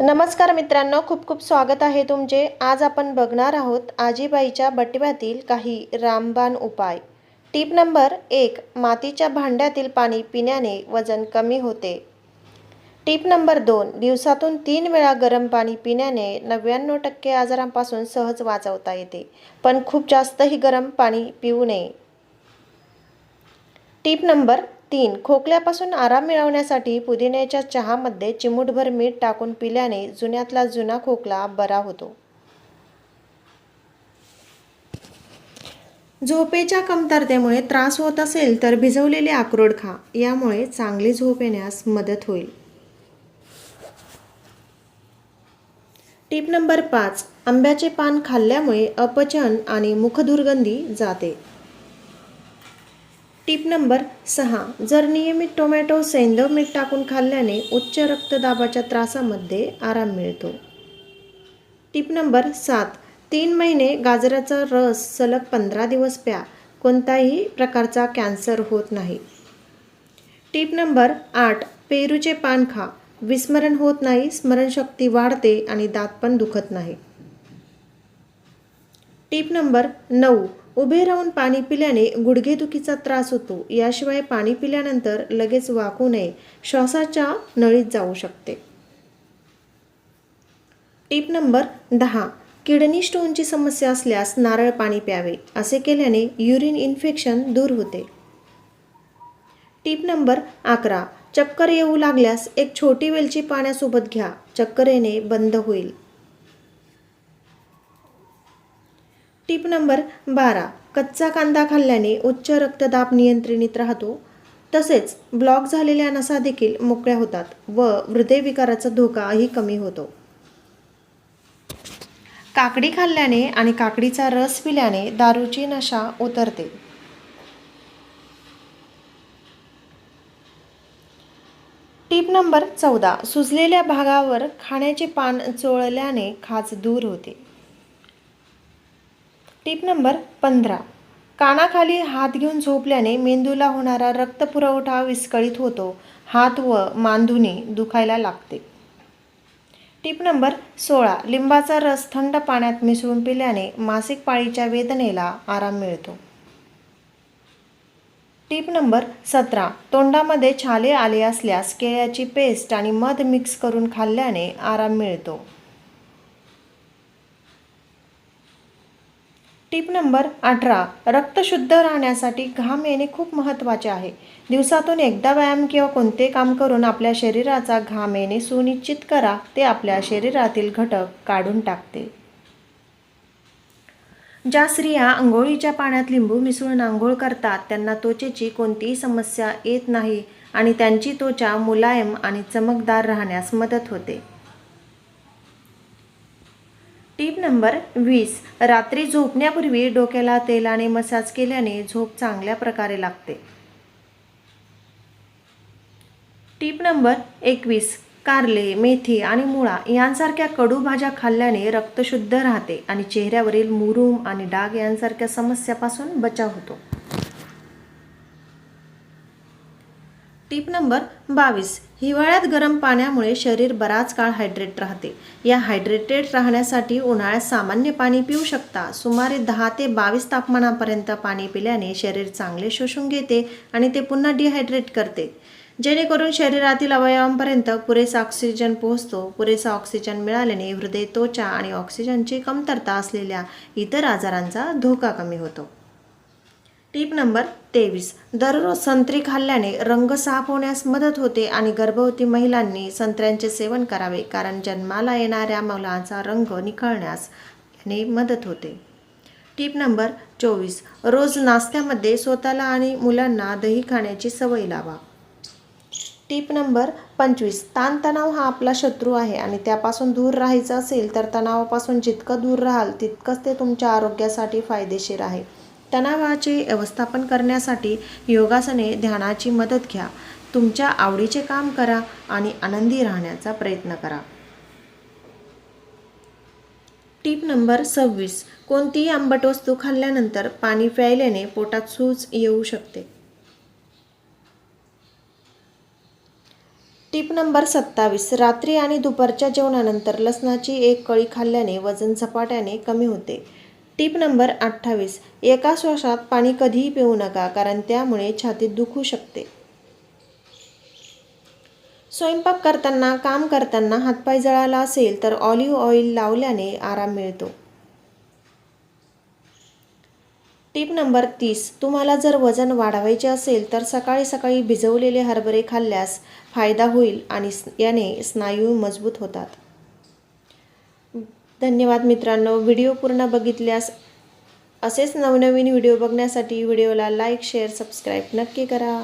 नमस्कार मित्रांनो खूप खूप स्वागत आहे तुमचे. आज आपण बघणार आहोत आजीबाईच्या बटव्यातील काही रामबाण उपाय. टीप नंबर एक मातीच्या भांड्यातील पाणी पिण्याने वजन कमी होते. टीप नंबर दोन दिवसातून तीन वेळा गरम पाणी पिण्याने नव्याण्णव टक्के आजारांपासून सहज वाचवता येते पण खूप जास्तही गरम पाणी पिऊ नये. टीप नंबर तीन खोकल्यापासून आराम मिळवण्यासाठी पुदिन्याच्या चहामध्ये चिमूटभर मीठ टाकून पिल्याने जुन्यातला जुना खोकला बरा होतो. झोपेच्या कमतरतेमुळे त्रास होत असेल तर भिजवलेले अक्रोड खा यामुळे चांगली झोप येण्यास मदत होईल. टीप नंबर पाच आंब्याचे पान खाल्ल्यामुळे अपचन आणि मुखदुर्गंधी जाते. टीप नंबर सहा. जर नियमित टोमॅटो सेंदव मीठ टाकून खाल्ल्याने उच्च रक्तदाबाच्या त्रासामध्ये आराम मिळतो. टीप नंबर सात. तीन महिने गाजराचा रस सलग पंधरा दिवस प्या. कोणताही प्रकारचा कॅन्सर होत नाही. टीप नंबर आठ. पेरूचे पान खा. विस्मरण होत नाही स्मरणशक्ती वाढते आणि दात पण दुखत नाही. टीप नंबर नऊ. उभे राहून पाणी पिल्याने गुडघेदुखीचा त्रास होतो. याशिवाय पाणी पिल्यानंतर लगेच वाकू नये. श्वासाच्या नळीत जाऊ शकते. टीप नंबर दहा. किडनी स्टोनची समस्या असल्यास नारळ पाणी प्यावे. असे केल्याने युरिन इन्फेक्शन दूर होते. टीप नंबर अकरा. चक्कर येऊ लागल्यास एक छोटी वेलची पाण्यासोबत घ्या. चक्कर येणे बंद होईल. टीप नंबर बारा. कच्चा कांदा खाल्ल्याने उच्च रक्तदाब नियंत्रणित राहतो. तसेच ब्लॉक झालेल्या नसा देखील मोकळ्या होतात व हृदयविकाराचा धोकाही कमी होतो. काकडी खाल्ल्याने आणि काकडीचा रस पिल्याने दारूची नशा उतरते टीप नंबर चौदा. सुजलेल्या भागावर खाण्याचे पान चोळल्याने खाज दूर होते. टीप नंबर पंधरा. कानाखाली हात घेऊन झोपल्याने मेंदूला होणारा रक्तपुरवठा विस्कळीत होतो. हात व मांधुने दुखायला लागते. टीप नंबर सोळा. लिंबाचा रस थंड पाण्यात मिसळून पिल्याने मासिक पाळीच्या वेदनेला आराम मिळतो. टीप नंबर सतरा. तोंडामध्ये छाले आले असल्यास केळ्याची पेस्ट आणि मध मिक्स करून खाल्ल्याने आराम मिळतो. टीप नंबर अठरा रक्त शुद्ध राहण्यासाठी घाम येणे खूप महत्त्वाचे आहे. दिवसातून एकदा व्यायाम किंवा कोणते काम करून आपल्या शरीराचा घाम येणे सुनिश्चित करा ते आपल्या शरीरातील घटक काढून टाकते. ज्या स्त्रिया आंघोळीच्या पाण्यात लिंबू मिसळून आंघोळ करतात त्यांना त्वचेची कोणतीही समस्या येत नाही आणि त्यांची त्वचा मुलायम आणि चमकदार राहण्यास मदत होते. टीप नंबर वीस. रात्री झोपण्यापूर्वी डोक्याला तेलाने मसाज केल्याने झोप चांगल्या प्रकारे लागते. टीप नंबर एकवीस. कारले मेथी आणि मुळा यांसारख्या कडू भाज्या खाल्ल्याने रक्त शुद्ध राहते आणि चेहऱ्यावरील मुरूम आणि डाग यांसारख्या समस्यापासून बचाव होतो. टीप नंबर बावीस. हिवाळ्यात गरम पाण्यामुळे शरीर बराच काळ हायड्रेट राहते. या हायड्रेटेड राहण्यासाठी उन्हाळ्यात सामान्य पाणी पिऊ शकता. सुमारे दहा ते बावीस तापमानापर्यंत पाणी पिल्याने शरीर चांगले शोषून घेते आणि ते पुन्हा डिहायड्रेट करते. जेणेकरून शरीरातील अवयवांपर्यंत पुरेसा ऑक्सिजन पोहोचतो. पुरेसा ऑक्सिजन मिळाल्याने हृदय त्वचा आणि ऑक्सिजनची कमतरता असलेल्या इतर आजारांचा धोका कमी होतो. टीप नंबर तेवीस. दररोज संत्री खाल्ल्याने रंग साफ होण्यास मदत होते आणि गर्भवती महिलांनी संत्र्यांचे सेवन करावे कारण जन्माला येणाऱ्या मुलांचा रंग निखळण्यास याने मदत होते. टीप नंबर चोवीस. रोज नाश्त्यामध्ये स्वतःला आणि मुलांना दही खाण्याची सवय लावा. टीप नंबर पंचवीस. ताणतणाव हा आपला शत्रू आहे आणि त्यापासून दूर राहायचं असेल तर तणावापासून जितकं दूर राहाल तितकंच ते तुमच्या आरोग्यासाठी फायदेशीर आहे. तणावाचे व्यवस्थापन करण्यासाठी योगासने ध्यानाची मदत घ्या. तुमच्या आवडीचे काम करा आणि आनंदी राहण्याचा प्रयत्न करा. टीप नंबर सव्वीस. कोणतीही आंबट वस्तू खाल्ल्यानंतर पाणी प्यायल्याने पोटात सूज येऊ शकते. टीप नंबर सत्तावीस. रात्री आणि दुपारच्या जेवणानंतर लसणाची एक कळी खाल्ल्याने वजन झपाट्याने कमी होते. टिप नंबर अठ्ठावीस. एका श्वासात पाणी कधीही पिऊ नका कारण त्यामुळे छातीत दुखू शकते. स्वयंपाक करताना काम करताना हातपाय जळाला असेल तर ऑलिव्ह ऑइल लावल्याने आराम मिळतो. टिप नंबर तीस. तुम्हाला जर वजन वाढवायचे असेल तर सकाळी सकाळी भिजवलेले हरभरे खाल्ल्यास फायदा होईल आणि याने स्नायू मजबूत होतात. धन्यवाद मित्रांनो. व्हिडिओ पूर्ण बघितल्यास असेच नवनवीन व्हिडिओ बघण्यासाठी व्हिडिओला लाईक शेअर सबस्क्राईब नक्की करा.